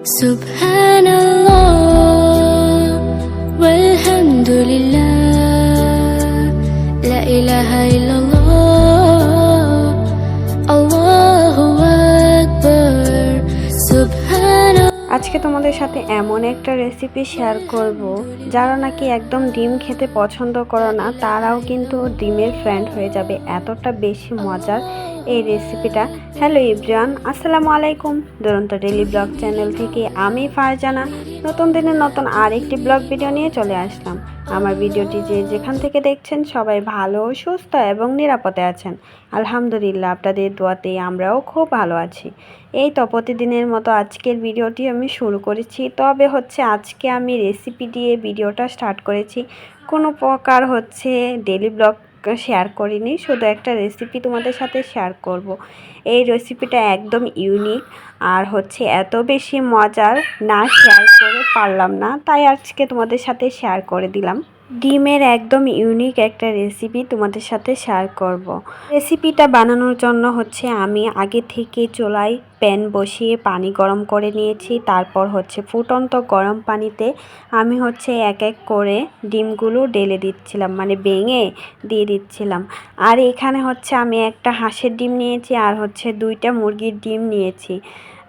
سبحان الله والحمد لله لا إله إلا الله الله أكبر سبحان আজকে তোমাদের সাথে এমন একটা রেসিপি শেয়ার করব যারা নাকি একদম ডিম খেতে পছন্দ করো না তারাও কিন্তু ডিমের ফ্রেন্ড হয়ে যাবে এতটা বেশি মজার এই রেসিপিটা হ্যালো ইব্রান আসসালামু আলাইকুম দুরন্ত ডেলি ব্লগ চ্যানেল থেকে আমি ফারজানা নতুন দিনের নতুন আরেকটি ব্লগ ভিডিও নিয়ে চলে আসলাম। আমার ভিডিওটি যে যেখান থেকে দেখছেন, সবাই ভালো, সুস্থ এবং নিরাপদে আছেন। আলহামদুলিল্লাহ, আপনাদের দোয়াতেই আমরাও খুব ভালো আছি। এই তো প্রতিদিনের মতো আজকের ভিডিওটি আমি শুরু করেছি। তবে হচ্ছে আজকে আমি রেসিপি দিয়ে ভিডিওটা স্টার্ট করেছি। কোনো প্রকার হচ্ছে ডেলি ব্লগ শেয়ার করিনি, শুধু একটা রেসিপি তোমাদের সাথে শেয়ার করব। এই রেসিপিটা একদম ইউনিক আর হচ্ছে এত বেশি মজার, না শেয়ার করে পারলাম না, তাই আজকে তোমাদের সাথে শেয়ার করে দিলাম ডিমের একদম ইউনিক একটা রেসিপি তোমাদের সাথে শেয়ার করব। রেসিপিটা বানানোর জন্য হচ্ছে আমি আগে থেকে চুলায় প্যান বসিয়ে পানি গরম করে নিয়েছি, তারপর হচ্ছে ফুটন্ত গরম পানিতে আমি হচ্ছে এক এক করে ডিমগুলো ঢেলে দিচ্ছিলাম মানে ভেঙে দিয়ে দিচ্ছিলাম আর এখানে হচ্ছে আমি একটা হাঁসের ডিম নিয়েছি আর হচ্ছে দুইটা মুরগির ডিম নিয়েছি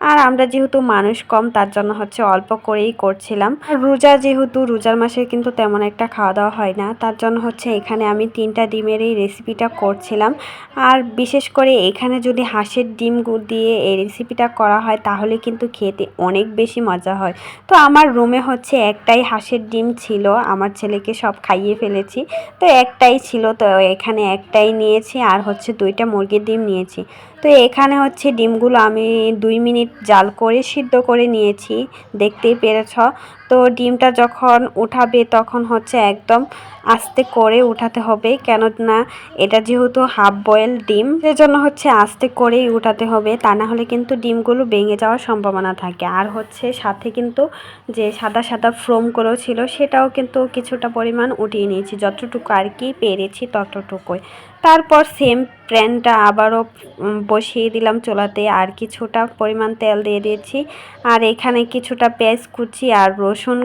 আর আমরা যেহেতু মানুষ কম, তার জন্য হচ্ছে অল্প করেই করছিলাম। রোজা যেহেতু, রোজার মাসে কিন্তু তেমন একটা খাওয়া দাওয়া হয় না। তার জন্য হচ্ছে এখানে আমি তিনটা ডিমের এই রেসিপিটা করছিলাম। আর বিশেষ করে এখানে যদি হাঁসের ডিম গুড় দিয়ে এই রেসিপিটা করা হয়, তাহলে কিন্তু খেতে অনেক বেশি মজা হয়। তো আমার রুমে হচ্ছে একটাই হাঁসের ডিম ছিল, আমার ছেলেকে সব খাইয়ে ফেলেছি। তো একটাই ছিল, তো এখানে একটাই নিয়েছি, আর হচ্ছে দুইটা মুরগির ডিম নিয়েছি। তো এখানে হচ্ছে ডিমগুলো আমি দুই মিনিট জাল করে সিদ্ধ করে নিয়েছি, দেখতেই পেরেছ। তো ডিমটা যখন উঠাবে তখন হচ্ছে একদম আস্তে করে উঠাতে হবে, কেননা এটা যেহেতু হাফ বয়েল ডিম, সেজন্য হচ্ছে আস্তে করেই উঠাতে হবে, তা না হলে কিন্তু ডিমগুলো ভেঙে যাওয়ার সম্ভাবনা থাকে। আর হচ্ছে সাথে কিন্তু যে সাদা সাদা ফ্রোমগুলো ছিল সেটাও কিন্তু কিছুটা পরিমাণ উঠিয়ে নিয়েছি, যতটুকু আর কি পেরেছি ততটুকুই। তারপর সেম প্যানটা আবারও বসিয়ে দিলাম চোলাতে আর কিছুটা পরিমাণ তেল দিয়ে দিয়েছি। আর এখানে কিছুটা পেঁয়াজ কুচি আর রসুন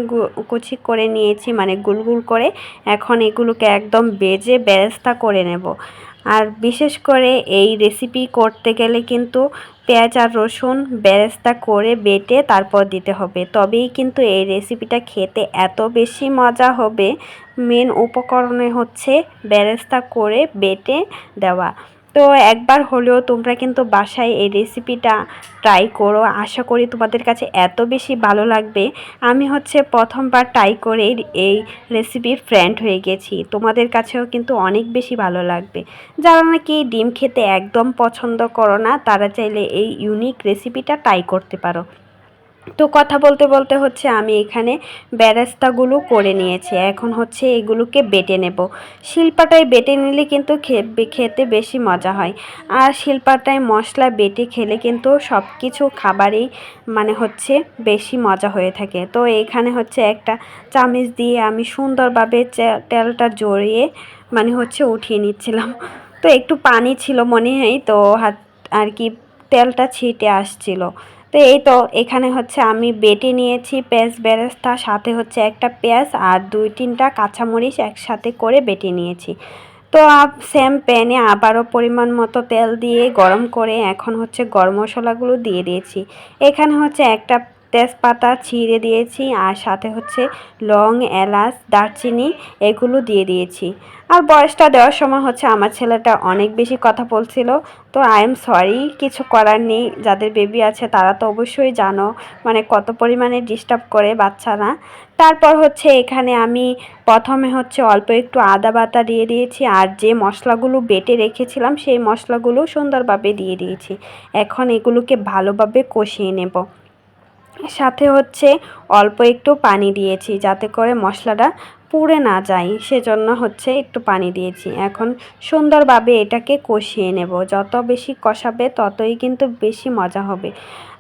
কুচি করে নিয়েছি মানে গুলগুল করে। এখন এগুলোকে একদম বেজে বেরেস্তা করে নেব। আর বিশেষ করে এই রেসিপি করতে গেলে কিন্তু পেঁয়াজ আর রসুন বেরেস্তা করে বেটে তারপর দিতে হবে। তবেই কিন্তু এই রেসিপিটা খেতে এত বেশি মজা হবে। মেন উপকরণে হচ্ছে বেরেস্তা করে বেটে দেওয়া। তো একবার হলেও তোমরা কিন্তু বাসায় এই রেসিপিটা ট্রাই করো। আশা করি তোমাদের কাছে এত বেশি ভালো লাগবে। আমি হচ্ছে প্রথমবার ট্রাই করে এই রেসিপির ফ্রেন্ড হয়ে গেছি। তোমাদের কাছেও কিন্তু অনেক বেশি ভালো লাগবে। যারা নাকি ডিম খেতে একদম পছন্দ করো না, তারা চাইলে এই ইউনিক রেসিপিটা ট্রাই করতে পারো। তো কথা বলতে বলতে হচ্ছে আমি এখানে ব্যারেস্তাগুলো করে নিয়েছি। এখন হচ্ছে এগুলোকে বেটে নেব। শিল্পাটায় বেটে নিলে কিন্তু খেতে বেশি মজা হয়। আর শিল্পাটায় মশলা বেটে খেলে কিন্তু সব কিছু খাবারই মানে হচ্ছে বেশি মজা হয়ে থাকে। তো এখানে হচ্ছে একটা চামিচ দিয়ে আমি সুন্দরভাবে তেলটা জড়িয়ে মানে হচ্ছে উঠিয়ে নিচ্ছিলাম। তো একটু পানি ছিল মনে হয়, তো হাত, আর কি তেলটা ছিটে আসছিল। তো এই তো, এখানে হচ্ছে আমি বেটে নিয়েছি, পেঁয়াজ বেরেস্তা, সাথে হচ্ছে একটা পেঁয়াজ আর দুই তিনটা কাঁচামরিচ একসাথে করে বেটে নিয়েছি। তো সেম প্যানে আবারও পরিমাণ মতো তেল দিয়ে গরম করে এখন হচ্ছে গরম মশলাগুলো দিয়ে দিয়েছি। এখানে হচ্ছে একটা তেজপাতা ছিঁড়ে দিয়েছি আর সাথে হচ্ছে লং, এলাচ, দারচিনি এগুলো দিয়ে দিয়েছি। আর বয়সটা দেওয়ার সময় হচ্ছে আমার ছেলেটা অনেক বেশি কথা বলছিল। তো আই এম সরি কিছু করার নেই। যাদের বেবি আছে তারা তো অবশ্যই জানো মানে কত পরিমাণে ডিস্টার্ব করে বাচ্চারা। তারপর হচ্ছে এখানে আমি প্রথমে হচ্ছে অল্প একটু আদা বাতা দিয়ে দিয়েছি আর যে মশলাগুলো বেটে রেখেছিলাম সেই মশলাগুলো সুন্দরভাবে দিয়ে দিয়েছি। এখন এগুলোকে ভালোভাবে কষিয়ে নেব। সাথে হচ্ছে অল্প একটু পানি দিয়েছি যাতে করে মশলাটা পুড়ে না যায়। সেজন্য হচ্ছে একটু পানি দিয়েছি। এখন সুন্দরভাবে এটাকে কষিয়ে নেব। যত বেশি কষাবে ততই কিন্তু বেশি মজা হবে।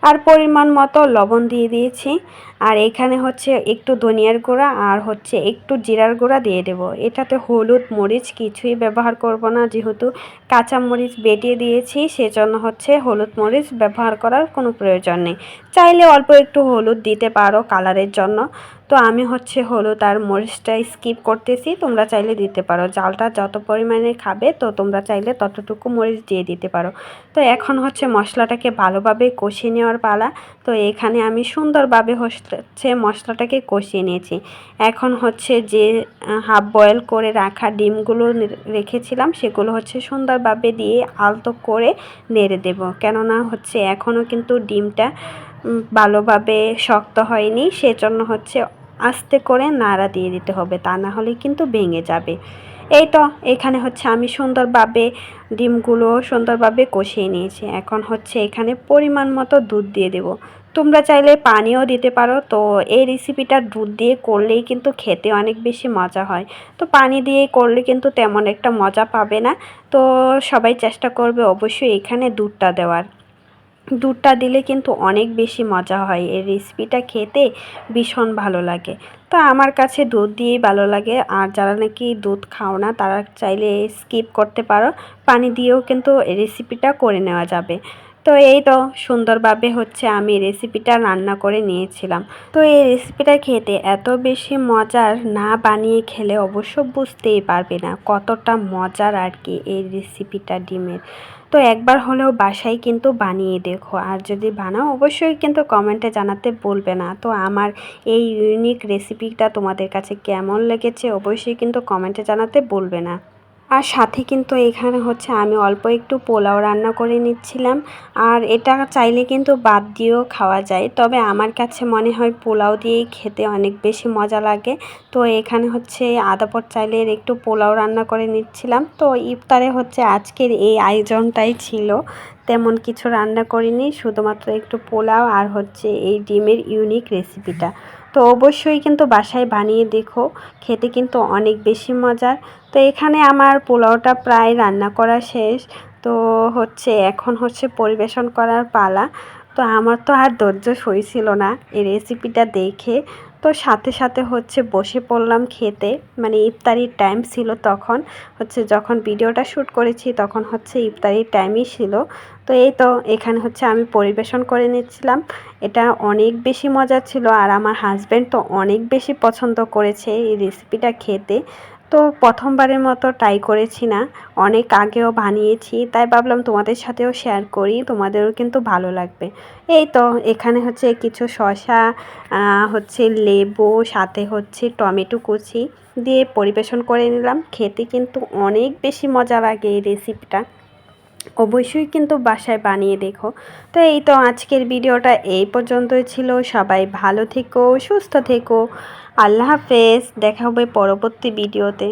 আর পরিমাণ মতো লবণ দিয়ে দিয়েছি। আর এখানে হচ্ছে একটু ধনিয়ার গুঁড়া আর হচ্ছে একটু জিরার গুঁড়া দিয়ে দেব। এটাতে হলুদ মরিচ কিছুই ব্যবহার করব না। যেহেতু কাঁচা মরিচ বেটে দিয়েছি, সেজন্য হচ্ছে হলুদ মরিচ ব্যবহার করার কোনো প্রয়োজন নেই। চাইলে অল্প একটু হলুদ দিতে পারো কালারের জন্য। তো আমি হচ্ছে হলুদ আর মরিচটা স্কিপ করতেছি। তোমরা চাইলে দিতে পারো। জালটা যত পরিমাণে খাবে, তো তোমরা চাইলে ততটুকু মরিচ দিয়ে দিতে পারো। তো এখন হচ্ছে মশলাটাকে ভালোভাবে কষিয়ে নেওয়ার পালা। তো এখানে আমি সুন্দরভাবে হচ্ছে মশলাটাকে কষিয়ে নিয়েছি। এখন হচ্ছে যে হাফ বয়েল করে রাখা ডিমগুলো রেখেছিলাম, সেগুলো হচ্ছে সুন্দরভাবে দিয়ে আলতো করে নেড়ে দেব। কেননা হচ্ছে এখনও কিন্তু ডিমটা ভালোভাবে শক্ত হয়নি। সেজন্য হচ্ছে আস্তে করে নাড়া দিয়ে দিতে হবে, তা না হলে কিন্তু ভেঙে যাবে। এই তো, এখানে হচ্ছে আমি সুন্দরভাবে ডিমগুলো সুন্দরভাবে কষিয়ে নিয়েছি। এখন হচ্ছে এখানে পরিমাণ মতো দুধ দিয়ে দেব। তোমরা চাইলে পানিও দিতে পারো। তো এই রেসিপিটা দুধ দিয়ে করলেই কিন্তু খেতে অনেক বেশি মজা হয়। তো পানি দিয়ে করলে কিন্তু তেমন একটা মজা পাবে না। তো সবাই চেষ্টা করবে অবশ্যই এখানে দুধটা দেওয়ার। দুধটা দিলে কিন্তু অনেক বেশি মজা হয়। এই রেসিপিটা খেতে ভীষণ ভালো লাগে। তো আমার কাছে দুধ দিয়েই ভালো লাগে। আর যারা নাকি দুধ খাও না, তারা চাইলে স্কিপ করতে পারো। পানি দিয়েও কিন্তু রেসিপিটা করে নেওয়া যাবে। তো এই তো সুন্দরভাবে হচ্ছে আমি রেসিপিটা রান্না করে নিয়েছিলাম। তো এই রেসিপিটা খেতে এত বেশি মজার না বানিয়ে খেলে অবশ্য বুঝতেই পারবে না কতটা মজার আর কি এই রেসিপিটা ডিমের। তো একবার হলেও বাসায় কিন্তু বানিয়ে দেখো, আর যদি বানাও অবশ্যই কিন্তু কমেন্টে জানাতে বলবে না। তো আমার এই ইউনিক রেসিপিটা তোমাদের কাছে কেমন লেগেছে অবশ্যই কিন্তু কমেন্টে জানাতে বলবে না। আর সাথে কিন্তু এখানে হচ্ছে আমি অল্প একটু পোলাও রান্না করে নিচ্ছিলাম। আর এটা চাইলে কিন্তু বাদ দিয়েও খাওয়া যায়। তবে আমার কাছে মনে হয় পোলাও দিয়েই খেতে অনেক বেশি মজা লাগে। তো এখানে হচ্ছে আদাপর চাইলের একটু পোলাও রান্না করে নিচ্ছিলাম। তো ইফতারে হচ্ছে আজকের এই আয়োজনটাই ছিল। তেমন কিছু রান্না করিনি, শুধুমাত্র একটু পোলাও আর হচ্ছে এই ডিমের ইউনিক রেসিপিটা। তো অবশ্যই কিন্তু বাসায় বানিয়ে দেখো, খেতে কিন্তু অনেক বেশি মজার। তো এখানে আমার পোলাওটা প্রায় রান্না করা শেষ। তো হচ্ছে, এখন হচ্ছে পরিবেশন করার পালা। তো আমার তো আর ধৈর্য সইছিল না এই রেসিপিটা দেখে। তো সাথে সাথে হচ্ছে বসে পড়লাম খেতে। মানে ইফতারির টাইম ছিল তখন। হচ্ছে যখন ভিডিওটা শ্যুট করেছি তখন হচ্ছে ইফতারির টাইমই ছিল। তো এই তো এখানে হচ্ছে আমি পরিবেশন করে নিচ্ছিলাম। এটা অনেক বেশি মজা ছিল আর আমার হাজব্যান্ড তো অনেক বেশি পছন্দ করেছে এই রেসিপিটা খেতে। তো প্রথমবারের মতো ট্রাই করেছি না। অনেক আগেও বানিয়েছি, তাই ভাবলাম তোমাদের সাথেও শেয়ার করি, তোমাদেরও কিন্তু ভালো লাগবে। এই তো, এখানে হচ্ছে কিছু শশা হচ্ছে লেবু, সাথে হচ্ছে টমেটো কুচি দিয়ে পরিবেশন করে নিলাম। খেতে কিন্তু অনেক বেশি মজা লাগে এই রেসিপিটা অবশ্যই কিন্তু বাসায় বানিয়ে দেখো। তো এই তো আজকের ভিডিওটা এই পর্যন্তই ছিল। সবাই ভালো থেকো, সুস্থ থেকো। আল্লাহ হাফেজ। দেখা হবে পরবর্তী ভিডিওতে।